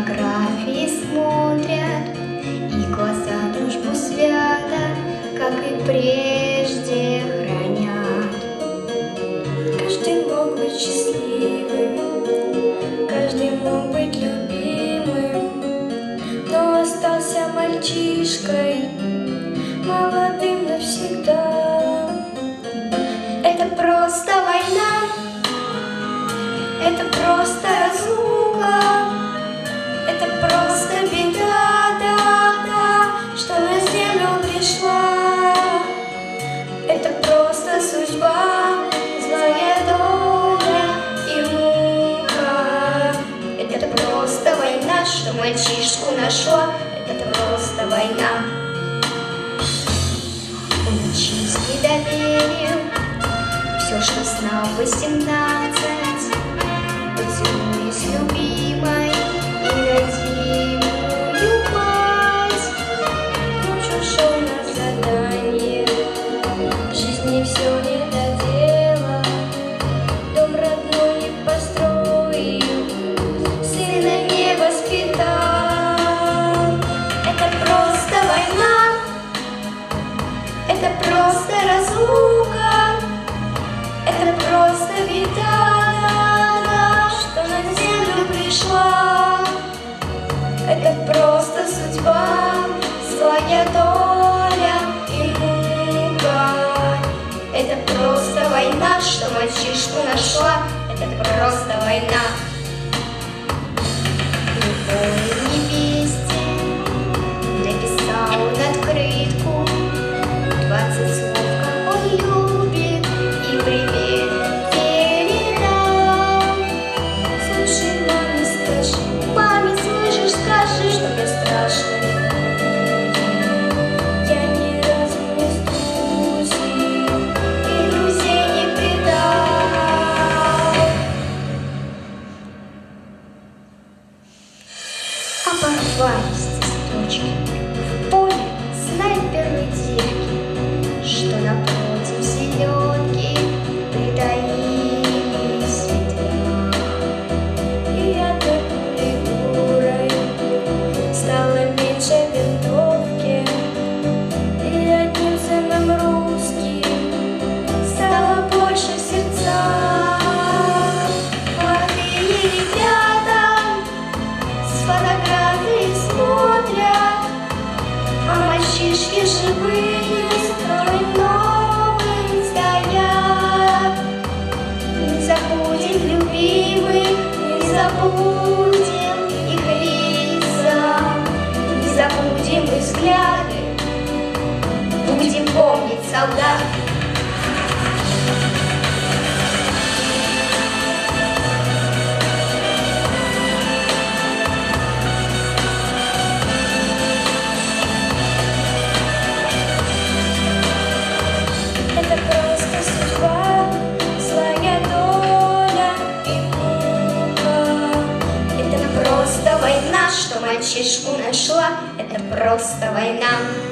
фотографии смотрят, и глаза дружбу свято, как и прежде хранят. Каждый мог быть счастливым, каждый мог быть любимым, но остался мальчишкой, молодым навсегда. Это просто война, это просто разлука. Война, что мальчишку нашла. Это просто война. Учись недоверию, все, что знал восемнадцать. Поцелуй с любимой это просто разлука, это просто беда, что на землю пришла. Это просто судьба, злая доля и мука. Это просто война, что мальчишку нашла. Это просто война. Thank you. Просто война.